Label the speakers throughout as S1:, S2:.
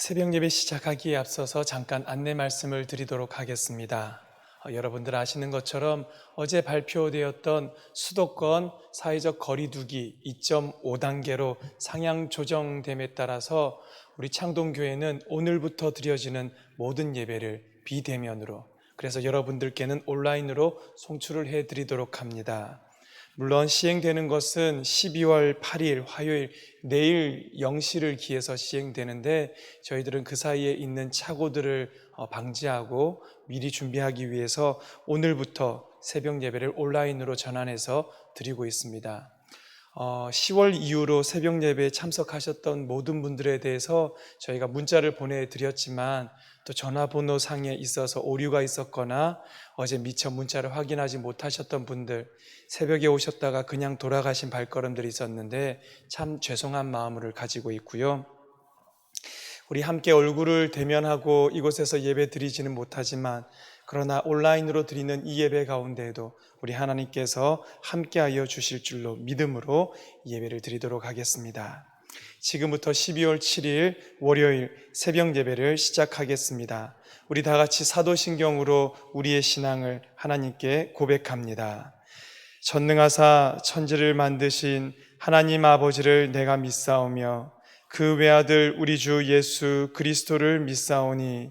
S1: 새벽 예배 시작하기에 앞서서 잠깐 안내 말씀을 드리도록 하겠습니다. 어, 여러분들 아시는 것처럼 어제 발표되었던 수도권 사회적 거리두기 2.5단계로 상향 조정됨에 따라서 우리 창동교회는 오늘부터 드려지는 모든 예배를 비대면으로 그래서 여러분들께는 온라인으로 송출을 해 드리도록 합니다. 물론 시행되는 것은 12월 8일 화요일 내일 0시를 기해서 시행되는데 저희들은 그 사이에 있는 착오들을 어, 방지하고 미리 준비하기 위해서 오늘부터 새벽 예배를 온라인으로 전환해서 드리고 있습니다. 어, 10월 이후로 새벽 예배에 참석하셨던 모든 분들에 대해서 저희가 문자를 보내드렸지만 또 전화번호 상에 있어서 오류가 있었거나 어제 미처 문자를 확인하지 못하셨던 분들 새벽에 오셨다가 그냥 돌아가신 발걸음들이 있었는데 참 죄송한 마음을 가지고 있고요. 우리 함께 얼굴을 대면하고 이곳에서 예배 드리지는 못하지만 그러나 온라인으로 드리는 이 예배 가운데에도 우리 하나님께서 함께하여 주실 줄로 믿음으로 예배를 드리도록 하겠습니다. 지금부터 12월 7일 월요일 새벽 예배를 시작하겠습니다. 우리 다 같이 사도신경으로 우리의 신앙을 하나님께 고백합니다. 전능하사 천지를 만드신 하나님 아버지를 내가 믿사오며 그 외아들 우리 주 예수 그리스도를 믿사오니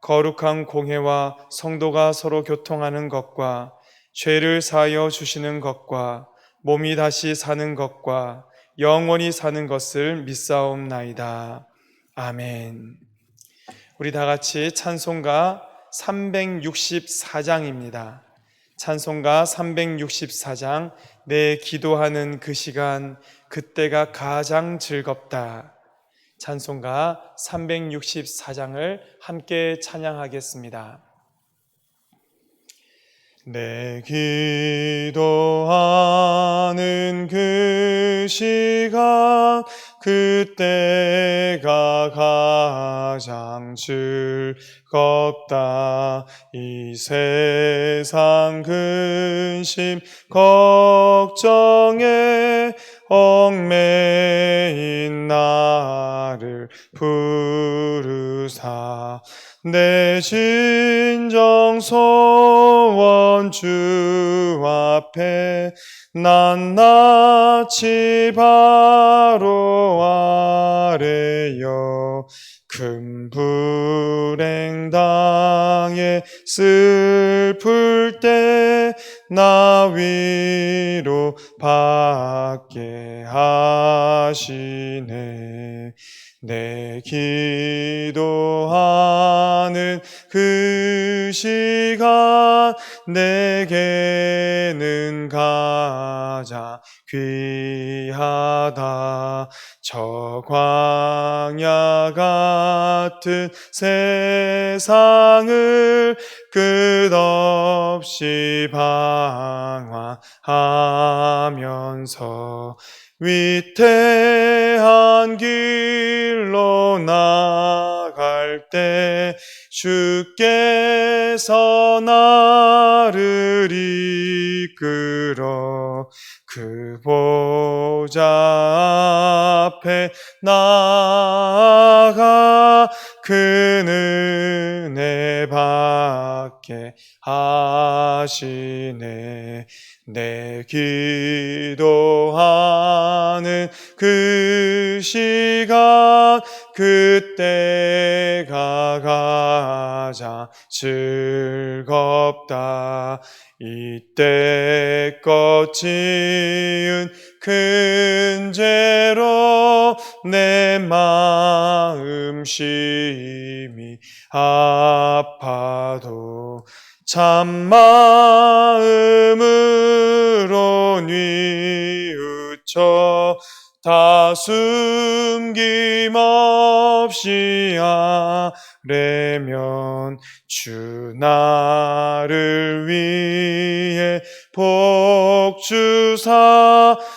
S1: 거룩한 공회와 성도가 서로 교통하는 것과 죄를 사하여 주시는 것과 몸이 다시 사는 것과 영원히 사는 것을 믿사옵나이다. 아멘. 우리 다 같이 찬송가 364장입니다. 찬송가 364장 내 기도하는 그 시간 그때가 가장 즐겁다. 찬송가 364장을 함께 찬양하겠습니다. 내 기도하는 그 시간 그때가 가장 즐겁다 이 세상 근심 걱정에 얽매인 나를 부르사 내 진정 소원 주 앞에 낱낱이 바로 아래여 큰 불행 당해 슬플 때 나 위로 받게 하시네. 내 기도하는 그 시간 내게는 가장 귀하다 저 광야 같은 세상을 끝없이 방황하면서 위태한 길로 나갈 때 주께서 나를 이끌어 그 보좌 앞에 나아가 그 은혜 받게 하시네. 내 기도하는 그 시간 그때가 가장 즐겁다. 이때껏 지은 큰 죄로 내 마음 심히 아파도 참 마음으로 뉘우쳐 다 숨김없이 아뢰면 주 나를 위해 복주사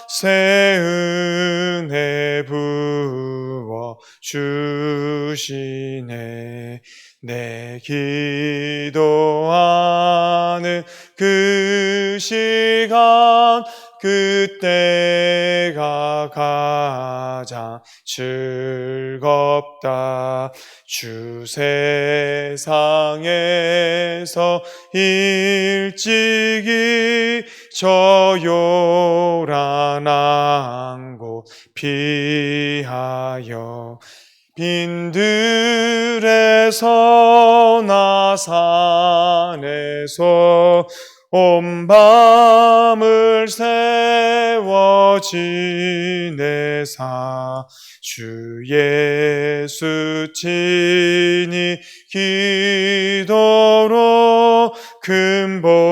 S1: 새 은혜 부어 주시네. 내 기도하는 그 시간 그때가 가장 즐겁다. 주 세상에서 일찍이 저 요란한 곳 피하여 빈들에서 나 산에서 온 밤을 세워 지내사 주 예수 친히 기도로 근본을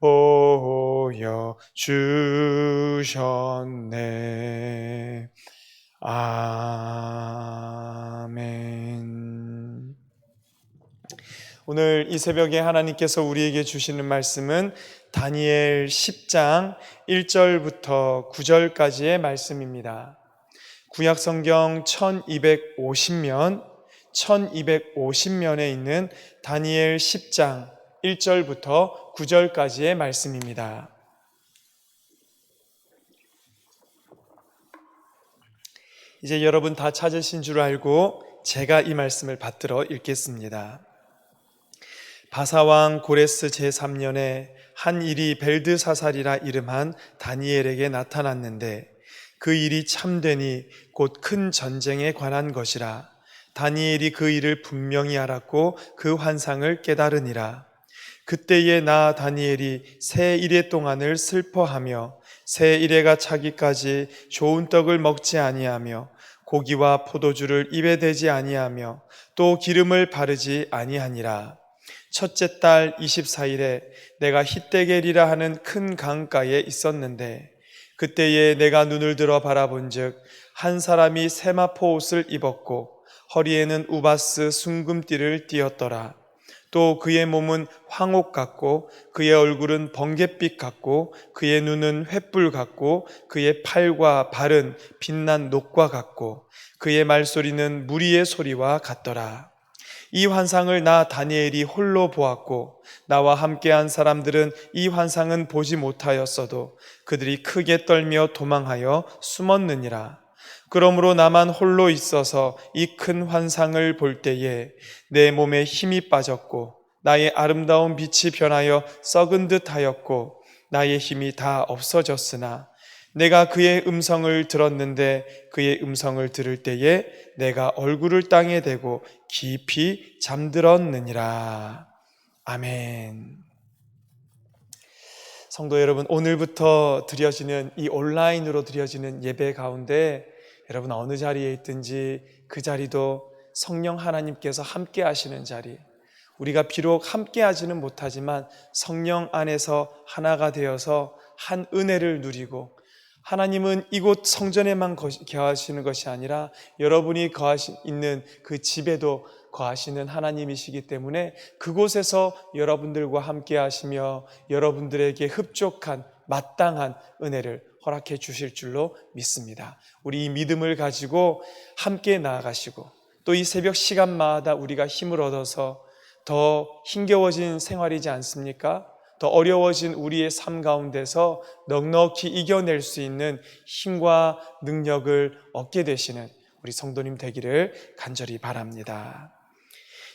S1: 보여 주셨네. 아 오늘 이 새벽에 하나님께서 우리에게 주시는 말씀은 다니엘 10장 1절부터 9절까지의 말씀입니다. 구약 성경 1250면 1250면에 있는 다니엘 10장 1절부터 9절까지의 말씀입니다. 이제 여러분 다 찾으신 줄 알고 제가 이 말씀을 받들어 읽겠습니다. 바사왕 고레스 제3년에 한 일이 벨드사살이라 이름한 다니엘에게 나타났는데 그 일이 참되니 곧 큰 전쟁에 관한 것이라 다니엘이 그 일을 분명히 알았고 그 환상을 깨달으니라. 그때에 나 다니엘이 새 일해 동안을 슬퍼하며 새 일해가 차기까지 좋은 떡을 먹지 아니하며 고기와 포도주를 입에 대지 아니하며 또 기름을 바르지 아니하니라 첫째 달 24일에 내가 히데겔이라 하는 큰 강가에 있었는데 그때에 내가 눈을 들어 바라본즉 한 사람이 세마포 옷을 입었고 허리에는 우바스 순금띠를 띠었더라. 또 그의 몸은 황옥 같고 그의 얼굴은 번갯빛 같고 그의 눈은 횃불 같고 그의 팔과 발은 빛난 녹과 같고 그의 말소리는 무리의 소리와 같더라. 이 환상을 나 다니엘이 홀로 보았고 나와 함께한 사람들은 이 환상은 보지 못하였어도 그들이 크게 떨며 도망하여 숨었느니라. 그러므로 나만 홀로 있어서 이 큰 환상을 볼 때에 내 몸에 힘이 빠졌고 나의 아름다운 빛이 변하여 썩은 듯 하였고 나의 힘이 다 없어졌으나 내가 그의 음성을 들었는데 그의 음성을 들을 때에 내가 얼굴을 땅에 대고 깊이 잠들었느니라. 아멘. 성도 여러분, 오늘부터 드려지는 이 온라인으로 드려지는 예배 가운데 여러분 어느 자리에 있든지 그 자리도 성령 하나님께서 함께 하시는 자리. 우리가 비록 함께 하지는 못하지만 성령 안에서 하나가 되어서 한 은혜를 누리고 하나님은 이곳 성전에만 거하시는 것이 아니라 여러분이 거하시 있는 그 집에도 거하시는 하나님이시기 때문에 그곳에서 여러분들과 함께 하시며 여러분들에게 흡족한 마땅한 은혜를 허락해 주실 줄로 믿습니다. 우리 이 믿음을 가지고 함께 나아가시고 또 이 새벽 시간마다 우리가 힘을 얻어서 더 힘겨워진 생활이지 않습니까? 더 어려워진 우리의 삶 가운데서 넉넉히 이겨낼 수 있는 힘과 능력을 얻게 되시는 우리 성도님 되기를 간절히 바랍니다.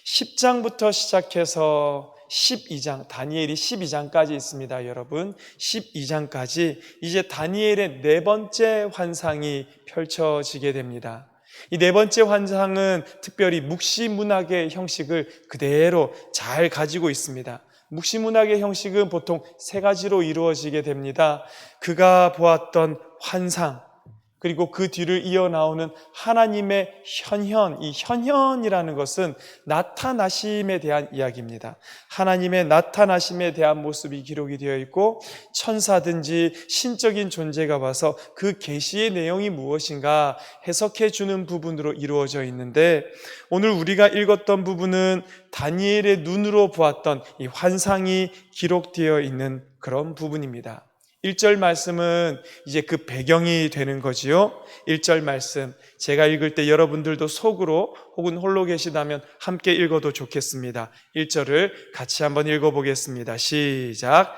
S1: 10장부터 시작해서 12장, 다니엘이 12장까지 있습니다, 여러분. 12장까지 이제 다니엘의 네 번째 환상이 펼쳐지게 됩니다. 이 네 번째 환상은 특별히 묵시문학의 형식을 그대로 잘 가지고 있습니다. 묵시문학의 형식은 보통 세 가지로 이루어지게 됩니다. 그가 보았던 환상, 그리고 그 뒤를 이어 나오는 하나님의 현현, 이 현현이라는 것은 나타나심에 대한 이야기입니다. 하나님의 나타나심에 대한 모습이 기록이 되어 있고 천사든지 신적인 존재가 와서 그 계시의 내용이 무엇인가 해석해 주는 부분으로 이루어져 있는데 오늘 우리가 읽었던 부분은 다니엘의 눈으로 보았던 이 환상이 기록되어 있는 그런 부분입니다. 1절 말씀은 이제 그 배경이 되는 거지요. 1절 말씀. 제가 읽을 때 여러분들도 속으로 혹은 홀로 계시다면 함께 읽어도 좋겠습니다. 1절을 같이 한번 읽어보겠습니다. 시작.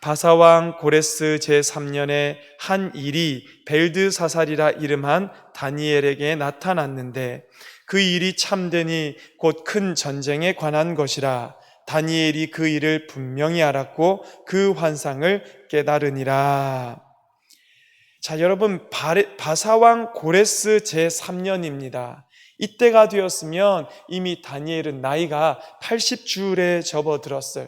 S1: 바사왕 고레스 제3년에 한 일이 벨드사살이라 이름한 다니엘에게 나타났는데 그 일이 참되니 곧 큰 전쟁에 관한 것이라 다니엘이 그 일을 분명히 알았고 그 환상을 깨달으니라. 자, 여러분, 바사왕 고레스 제3년입니다. 이때가 되었으면 이미 다니엘은 나이가 80줄에 접어들었어요.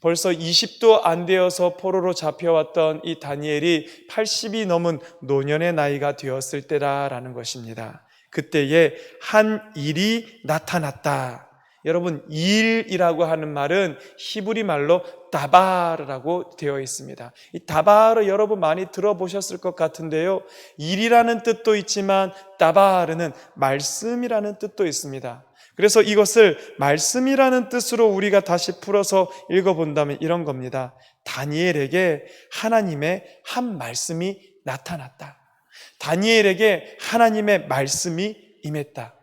S1: 벌써 20도 안 되어서 포로로 잡혀왔던 이 다니엘이 80이 넘은 노년의 나이가 되었을 때라라는 것입니다. 그때에 한 일이 나타났다. 여러분 일이라고 하는 말은 히브리 말로 다바르라고 되어 있습니다. 이 다바르 여러분 많이 들어보셨을 것 같은데요. 일이라는 뜻도 있지만 다바르는 말씀이라는 뜻도 있습니다. 그래서 이것을 말씀이라는 뜻으로 우리가 다시 풀어서 읽어본다면 이런 겁니다. 다니엘에게 하나님의 한 말씀이 나타났다. 다니엘에게 하나님의 말씀이 임했다.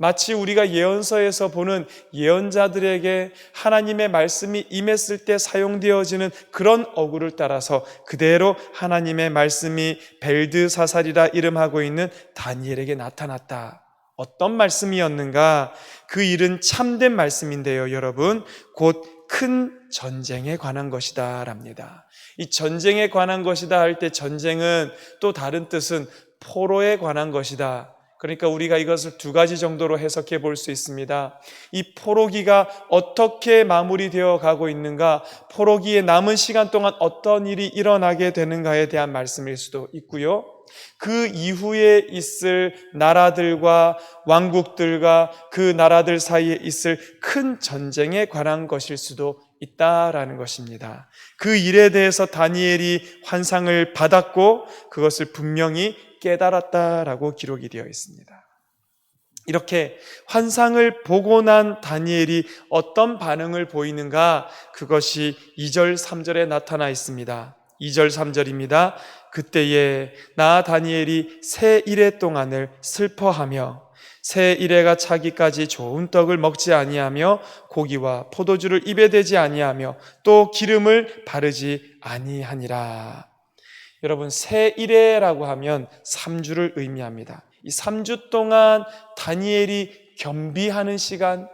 S1: 마치 우리가 예언서에서 보는 예언자들에게 하나님의 말씀이 임했을 때 사용되어지는 그런 어구를 따라서 그대로 하나님의 말씀이 벨드사살이라 이름하고 있는 다니엘에게 나타났다. 어떤 말씀이었는가? 그 일은 참된 말씀인데요, 여러분. 곧 큰 전쟁에 관한 것이다. 랍니다. 이 전쟁에 관한 것이다 할 때 전쟁은 또 다른 뜻은 포로에 관한 것이다. 그러니까 우리가 이것을 두 가지 정도로 해석해 볼 수 있습니다. 이 포로기가 어떻게 마무리되어 가고 있는가, 포로기의 남은 시간 동안 어떤 일이 일어나게 되는가에 대한 말씀일 수도 있고요. 그 이후에 있을 나라들과 왕국들과 그 나라들 사이에 있을 큰 전쟁에 관한 것일 수도 있다라는 것입니다. 그 일에 대해서 다니엘이 환상을 받았고 그것을 분명히 깨달았다라고 기록이 되어 있습니다. 이렇게 환상을 보고 난 다니엘이 어떤 반응을 보이는가 그것이 2절, 3절에 나타나 있습니다. 2절, 3절입니다. 그때에 나 다니엘이 새 일해 동안을 슬퍼하며 새 일해가 차기까지 좋은 떡을 먹지 아니하며 고기와 포도주를 입에 대지 아니하며 또 기름을 바르지 아니하니라. 여러분 새 일해라고 하면 3주를 의미합니다. 이 3주 동안 다니엘이 겸비하는 시간,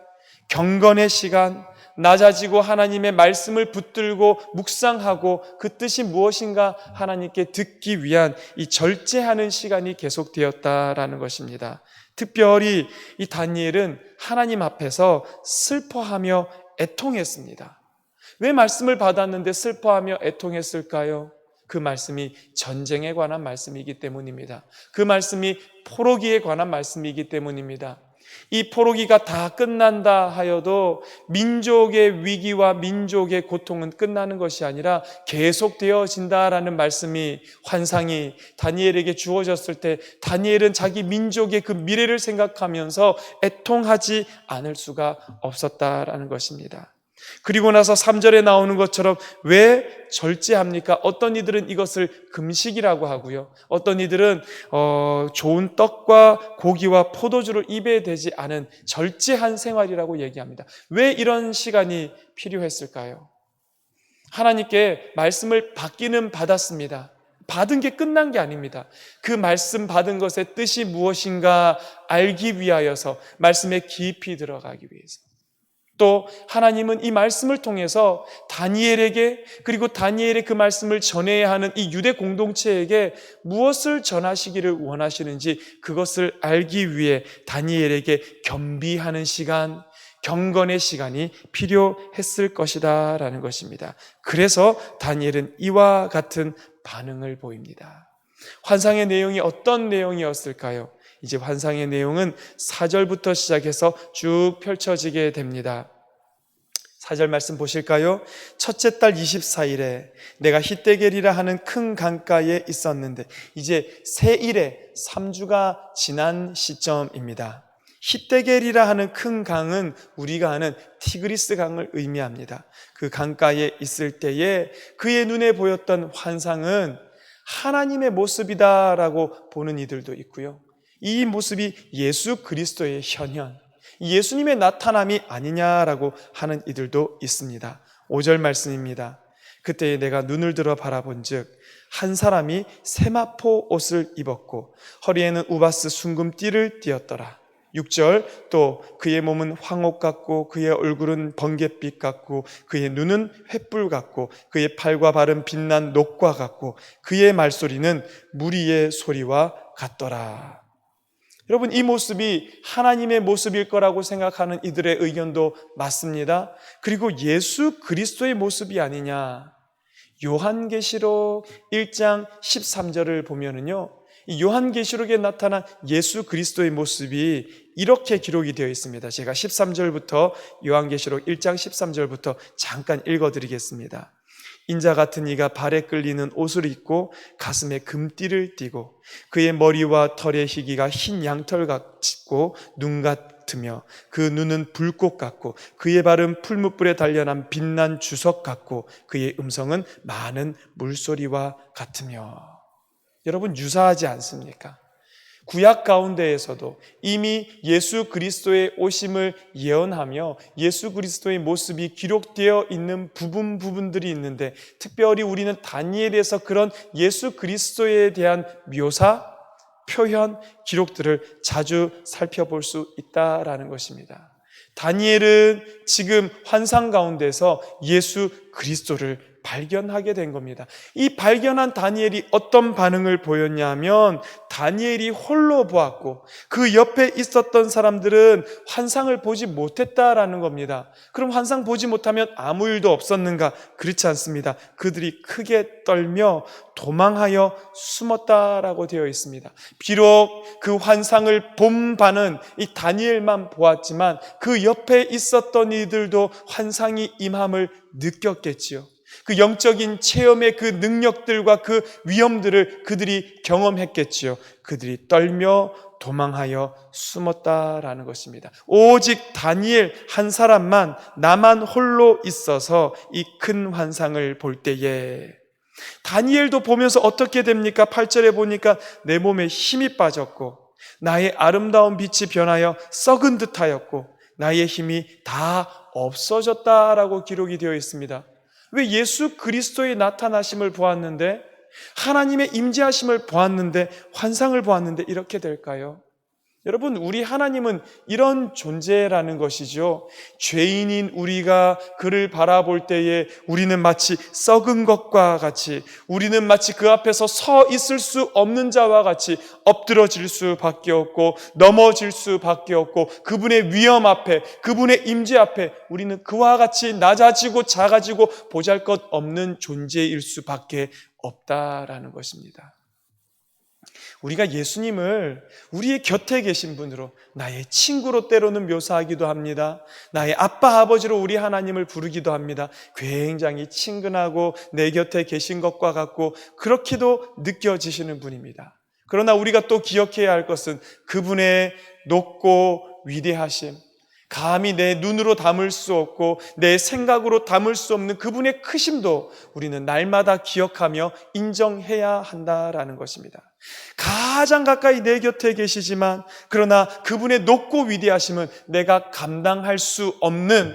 S1: 경건의 시간, 낮아지고 하나님의 말씀을 붙들고 묵상하고 그 뜻이 무엇인가 하나님께 듣기 위한 이 절제하는 시간이 계속되었다라는 것입니다. 특별히 이 다니엘은 하나님 앞에서 슬퍼하며 애통했습니다. 왜 말씀을 받았는데 슬퍼하며 애통했을까요? 그 말씀이 전쟁에 관한 말씀이기 때문입니다. 그 말씀이 포로기에 관한 말씀이기 때문입니다. 이 포로기가 다 끝난다 하여도 민족의 위기와 민족의 고통은 끝나는 것이 아니라 계속되어진다라는 말씀이 환상이 다니엘에게 주어졌을 때 다니엘은 자기 민족의 그 미래를 생각하면서 애통하지 않을 수가 없었다라는 것입니다. 그리고 나서 3절에 나오는 것처럼 왜 절제합니까? 어떤 이들은 이것을 금식이라고 하고요. 어떤 이들은 어, 좋은 떡과 고기와 포도주를 입에 대지 않은 절제한 생활이라고 얘기합니다. 왜 이런 시간이 필요했을까요? 하나님께 말씀을 받기는 받았습니다. 받은 게 끝난 게 아닙니다. 그 말씀 받은 것의 뜻이 무엇인가 알기 위하여서 말씀에 깊이 들어가기 위해서. 또 하나님은 이 말씀을 통해서 다니엘에게 그리고 다니엘의 그 말씀을 전해야 하는 이 유대 공동체에게 무엇을 전하시기를 원하시는지 그것을 알기 위해 다니엘에게 겸비하는 시간, 경건의 시간이 필요했을 것이다 라는 것입니다. 그래서 다니엘은 이와 같은 반응을 보입니다. 환상의 내용이 어떤 내용이었을까요? 이제 환상의 내용은 4절부터 시작해서 쭉 펼쳐지게 됩니다. 4절 말씀 보실까요? 첫째 달 24일에 내가 히데겔이라 하는 큰 강가에 있었는데 이제 세일에 3주가 지난 시점입니다. 히데겔이라 하는 큰 강은 우리가 아는 티그리스 강을 의미합니다. 그 강가에 있을 때에 그의 눈에 보였던 환상은 하나님의 모습이다라고 보는 이들도 있고요. 이 모습이 예수 그리스도의 현현, 예수님의 나타남이 아니냐라고 하는 이들도 있습니다. 5절 말씀입니다. 그때 내가 눈을 들어 바라본 즉, 한 사람이 세마포 옷을 입었고, 허리에는 우바스 순금띠를 띠었더라. 6절 또 그의 몸은 황옥 같고 그의 얼굴은 번갯빛 같고 그의 눈은 횃불 같고 그의 팔과 발은 빛난 녹과 같고 그의 말소리는 무리의 소리와 같더라. 여러분 이 모습이 하나님의 모습일 거라고 생각하는 이들의 의견도 맞습니다. 그리고 예수 그리스도의 모습이 아니냐. 요한계시록 1장 13절을 보면은요. 이 요한계시록에 나타난 예수 그리스도의 모습이 이렇게 기록이 되어 있습니다. 제가 13절부터 요한계시록 1장 13절부터 잠깐 읽어 드리겠습니다. 인자 같은 이가 발에 끌리는 옷을 입고 가슴에 금띠를 띠고 그의 머리와 털의 희기가 흰 양털 같고 눈 같으며 그 눈은 불꽃 같고 그의 발은 풀무불에 단련한 빛난 주석 같고 그의 음성은 많은 물소리와 같으며 여러분 유사하지 않습니까? 구약 가운데에서도 이미 예수 그리스도의 오심을 예언하며 예수 그리스도의 모습이 기록되어 있는 부분 부분들이 있는데 특별히 우리는 다니엘에서 그런 예수 그리스도에 대한 묘사, 표현, 기록들을 자주 살펴볼 수 있다라는 것입니다. 다니엘은 지금 환상 가운데서 예수 그리스도를 발견하게 된 겁니다. 이 발견한 다니엘이 어떤 반응을 보였냐면 다니엘이 홀로 보았고 그 옆에 있었던 사람들은 환상을 보지 못했다라는 겁니다. 그럼 환상 보지 못하면 아무 일도 없었는가? 그렇지 않습니다. 그들이 크게 떨며 도망하여 숨었다라고 되어 있습니다. 비록 그 환상을 본 바는 이 다니엘만 보았지만 그 옆에 있었던 이들도 환상이 임함을 느꼈겠지요. 그 영적인 체험의 그 능력들과 그 위험들을 그들이 경험했겠지요. 그들이 떨며 도망하여 숨었다라는 것입니다. 오직 다니엘 한 사람만 나만 홀로 있어서 이 큰 환상을 볼 때에 다니엘도 보면서 어떻게 됩니까? 8절에 보니까 내 몸에 힘이 빠졌고 나의 아름다운 빛이 변하여 썩은 듯하였고 나의 힘이 다 없어졌다라고 기록이 되어 있습니다. 왜 예수 그리스도의 나타나심을 보았는데 하나님의 임재하심을 보았는데 환상을 보았는데 이렇게 될까요? 여러분, 우리 하나님은 이런 존재라는 것이죠. 죄인인 우리가 그를 바라볼 때에 우리는 마치 썩은 것과 같이, 우리는 마치 그 앞에서 서 있을 수 없는 자와 같이 엎드러질 수밖에 없고, 넘어질 수밖에 없고, 그분의 위험 앞에, 그분의 임재 앞에 우리는 그와 같이 낮아지고 작아지고 보잘 것 없는 존재일 수밖에 없다라는 것입니다. 우리가 예수님을 우리의 곁에 계신 분으로 나의 친구로 때로는 묘사하기도 합니다. 나의 아빠, 아버지로 우리 하나님을 부르기도 합니다. 굉장히 친근하고 내 곁에 계신 것과 같고 그렇게도 느껴지시는 분입니다. 그러나 우리가 또 기억해야 할 것은 그분의 높고 위대하심, 감히 내 눈으로 담을 수 없고 내 생각으로 담을 수 없는 그분의 크심도 우리는 날마다 기억하며 인정해야 한다라는 것입니다. 가장 가까이 내 곁에 계시지만 그러나 그분의 높고 위대하심은 내가 감당할 수 없는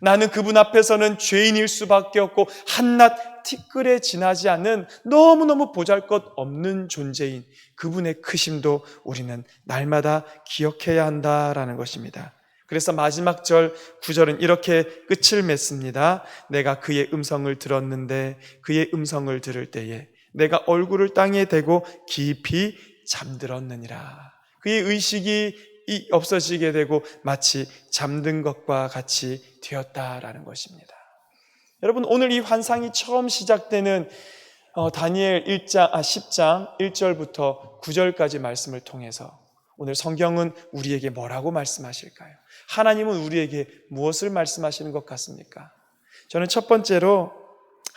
S1: 나는 그분 앞에서는 죄인일 수밖에 없고 한낱 티끌에 지나지 않는 너무너무 보잘 것 없는 존재인 그분의 크심도 우리는 날마다 기억해야 한다라는 것입니다. 그래서 마지막 절 9절은 이렇게 끝을 맺습니다. 내가 그의 음성을 들었는데 그의 음성을 들을 때에 내가 얼굴을 땅에 대고 깊이 잠들었느니라. 그의 의식이 없어지게 되고 마치 잠든 것과 같이 되었다라는 것입니다. 여러분 오늘 이 환상이 처음 시작되는 어, 다니엘 1장, 아, 10장 1절부터 9절까지 말씀을 통해서 오늘 성경은 우리에게 뭐라고 말씀하실까요? 하나님은 우리에게 무엇을 말씀하시는 것 같습니까? 저는 첫 번째로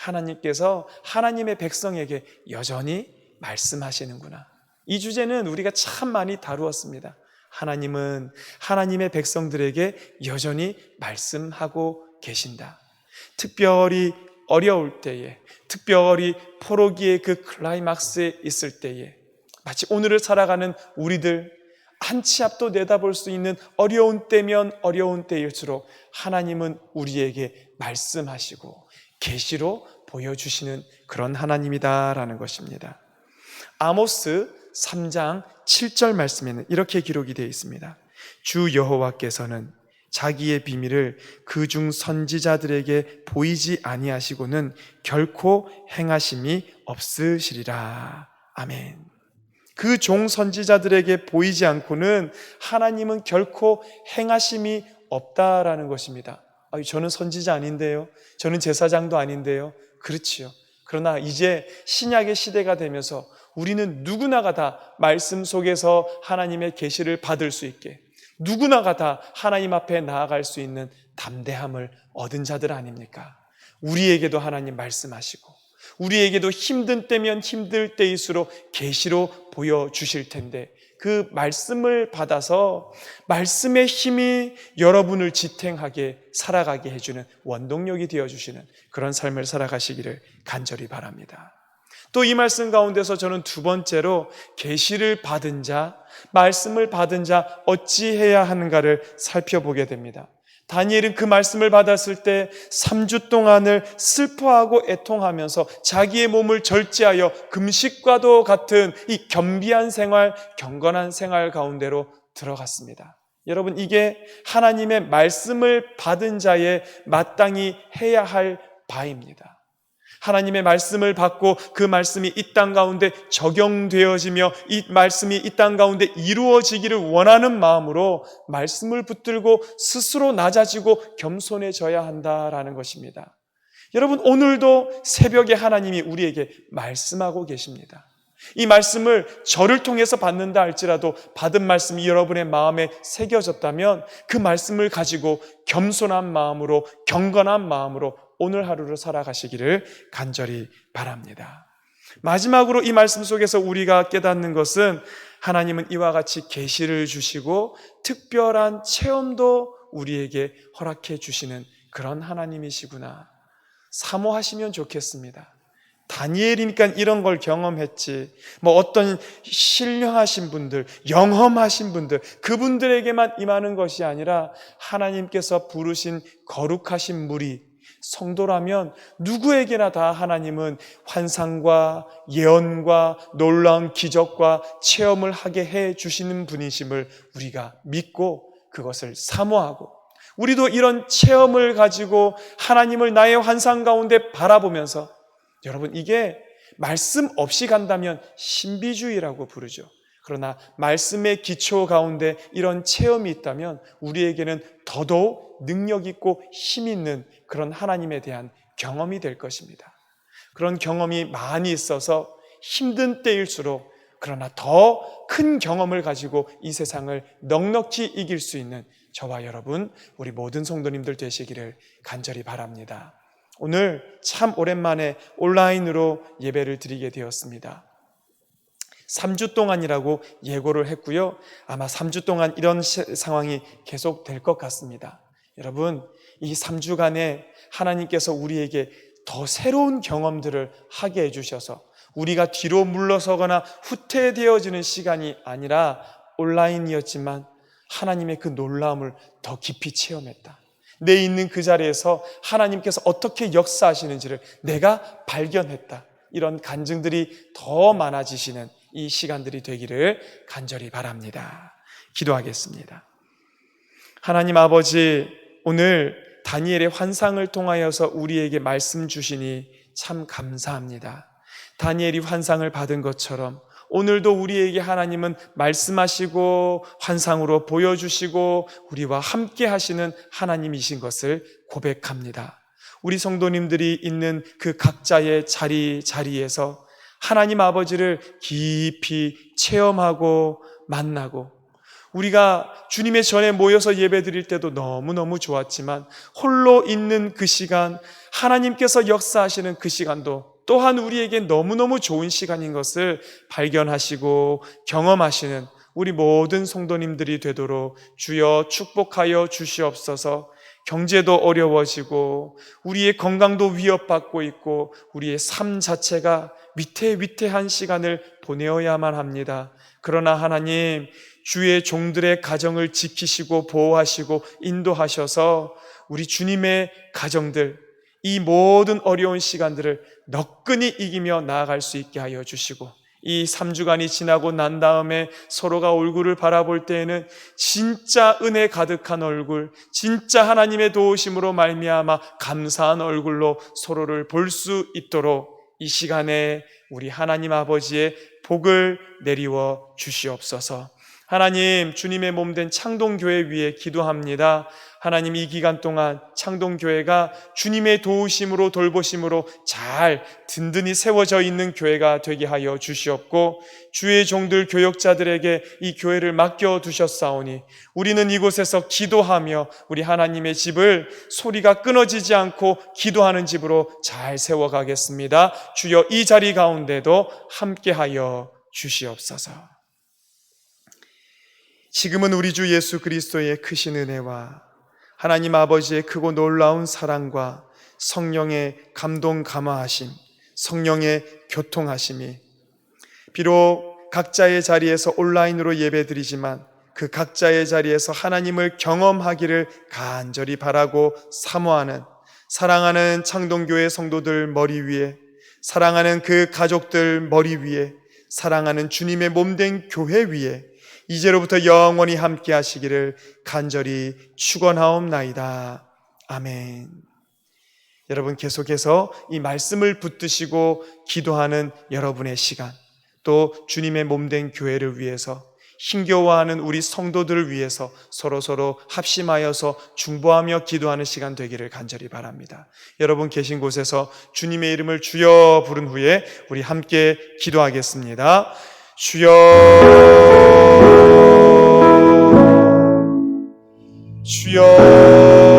S1: 하나님께서 하나님의 백성에게 여전히 말씀하시는구나. 이 주제는 우리가 참 많이 다루었습니다. 하나님은 하나님의 백성들에게 여전히 말씀하고 계신다. 특별히 어려울 때에, 특별히 포로기의 그 클라이막스에 있을 때에, 마치 오늘을 살아가는 우리들 한 치 앞도 내다볼 수 있는 어려운 때면 어려운 때일수록 하나님은 우리에게 말씀하시고 계시로 보여주시는 그런 하나님이다라는 것입니다. 아모스 3장 7절 말씀에는 이렇게 기록이 되어 있습니다. 주 여호와께서는 자기의 비밀을 그중 선지자들에게 보이지 아니하시고는 결코 행하심이 없으시리라. 아멘. 그 종 선지자들에게 보이지 않고는 하나님은 결코 행하심이 없다라는 것입니다. 저는 선지자 아닌데요. 저는 제사장도 아닌데요. 그렇지요. 그러나 이제 신약의 시대가 되면서 우리는 누구나가 다 말씀 속에서 하나님의 계시를 받을 수 있게 누구나가 다 하나님 앞에 나아갈 수 있는 담대함을 얻은 자들 아닙니까? 우리에게도 하나님 말씀하시고 우리에게도 힘든 때면 힘들 때일수록 계시로 보여 주실 텐데 그 말씀을 받아서 말씀의 힘이 여러분을 지탱하게 살아가게 해주는 원동력이 되어 주시는 그런 삶을 살아가시기를 간절히 바랍니다. 또 이 말씀 가운데서 저는 두 번째로 계시를 받은 자, 말씀을 받은 자 어찌해야 하는가를 살펴보게 됩니다. 다니엘은 그 말씀을 받았을 때 3주 동안을 슬퍼하고 애통하면서 자기의 몸을 절제하여 금식과도 같은 이 겸비한 생활, 경건한 생활 가운데로 들어갔습니다. 여러분, 이게 하나님의 말씀을 받은 자의 마땅히 해야 할 바입니다. 하나님의 말씀을 받고 그 말씀이 이 땅 가운데 적용되어지며 이 말씀이 이 땅 가운데 이루어지기를 원하는 마음으로 말씀을 붙들고 스스로 낮아지고 겸손해져야 한다라는 것입니다. 여러분, 오늘도 새벽에 하나님이 우리에게 말씀하고 계십니다. 이 말씀을 저를 통해서 받는다 할지라도 받은 말씀이 여러분의 마음에 새겨졌다면 그 말씀을 가지고 겸손한 마음으로 경건한 마음으로 오늘 하루를 살아가시기를 간절히 바랍니다. 마지막으로 이 말씀 속에서 우리가 깨닫는 것은 하나님은 이와 같이 계시를 주시고 특별한 체험도 우리에게 허락해 주시는 그런 하나님이시구나. 사모하시면 좋겠습니다. 다니엘이니까 이런 걸 경험했지. 뭐 어떤 신령하신 분들, 영험하신 분들, 그분들에게만 임하는 것이 아니라 하나님께서 부르신 거룩하신 무리, 성도라면 누구에게나 다 하나님은 환상과 예언과 놀라운 기적과 체험을 하게 해 주시는 분이심을 우리가 믿고 그것을 사모하고 우리도 이런 체험을 가지고 하나님을 나의 환상 가운데 바라보면서 여러분 이게 말씀 없이 간다면 신비주의라고 부르죠. 그러나 말씀의 기초 가운데 이런 체험이 있다면 우리에게는 더더욱 능력 있고 힘 있는 그런 하나님에 대한 경험이 될 것입니다. 그런 경험이 많이 있어서 힘든 때일수록 그러나 더 큰 경험을 가지고 이 세상을 넉넉히 이길 수 있는 저와 여러분, 우리 모든 성도님들 되시기를 간절히 바랍니다. 오늘 참 오랜만에 온라인으로 예배를 드리게 되었습니다. 3주 동안이라고 예고를 했고요. 아마 3주 동안 이런 상황이 계속 될 것 같습니다. 여러분, 이 3주간에 하나님께서 우리에게 더 새로운 경험들을 하게 해주셔서 우리가 뒤로 물러서거나 후퇴되어지는 시간이 아니라 온라인이었지만 하나님의 그 놀라움을 더 깊이 체험했다. 내 있는 그 자리에서 하나님께서 어떻게 역사하시는지를 내가 발견했다. 이런 간증들이 더 많아지시는 이 시간들이 되기를 간절히 바랍니다. 기도하겠습니다. 하나님 아버지, 오늘 다니엘의 환상을 통하여서 우리에게 말씀 주시니 참 감사합니다. 다니엘이 환상을 받은 것처럼 오늘도 우리에게 하나님은 말씀하시고 환상으로 보여주시고 우리와 함께 하시는 하나님이신 것을 고백합니다. 우리 성도님들이 있는 그 각자의 자리 자리에서 하나님 아버지를 깊이 체험하고 만나고 우리가 주님의 전에 모여서 예배 드릴 때도 너무너무 좋았지만 홀로 있는 그 시간, 하나님께서 역사하시는 그 시간도 또한 우리에게 너무너무 좋은 시간인 것을 발견하시고 경험하시는 우리 모든 성도님들이 되도록 주여 축복하여 주시옵소서. 경제도 어려워지고 우리의 건강도 위협받고 있고 우리의 삶 자체가 위태위태한 시간을 보내어야만 합니다. 그러나 하나님 주의 종들의 가정을 지키시고 보호하시고 인도하셔서 우리 주님의 가정들 이 모든 어려운 시간들을 너끈히 이기며 나아갈 수 있게 하여 주시고 이 3주간이 지나고 난 다음에 서로가 얼굴을 바라볼 때에는 진짜 은혜 가득한 얼굴, 진짜 하나님의 도우심으로 말미암아 감사한 얼굴로 서로를 볼 수 있도록 이 시간에 우리 하나님 아버지의 복을 내리워 주시옵소서. 하나님, 주님의 몸 된 창동교회 위에 기도합니다. 하나님 이 기간 동안 창동교회가 주님의 도우심으로 돌보심으로 잘 든든히 세워져 있는 교회가 되게 하여 주시옵고 주의 종들 교역자들에게 이 교회를 맡겨 두셨사오니 우리는 이곳에서 기도하며 우리 하나님의 집을 소리가 끊어지지 않고 기도하는 집으로 잘 세워가겠습니다. 주여 이 자리 가운데도 함께 하여 주시옵소서. 지금은 우리 주 예수 그리스도의 크신 은혜와 하나님 아버지의 크고 놀라운 사랑과 성령의 감동 감화하심, 성령의 교통하심이 비록 각자의 자리에서 온라인으로 예배드리지만 그 각자의 자리에서 하나님을 경험하기를 간절히 바라고 사모하는 사랑하는 창동교회 성도들 머리 위에 사랑하는 그 가족들 머리 위에 사랑하는 주님의 몸된 교회 위에 이제로부터 영원히 함께 하시기를 간절히 축원하옵나이다. 아멘. 여러분 계속해서 이 말씀을 붙드시고 기도하는 여러분의 시간, 또 주님의 몸된 교회를 위해서 힘겨워하는 우리 성도들을 위해서 서로서로 합심하여서 중보하며 기도하는 시간 되기를 간절히 바랍니다. 여러분 계신 곳에서 주님의 이름을 주여 부른 후에 우리 함께 기도하겠습니다. 주여 주여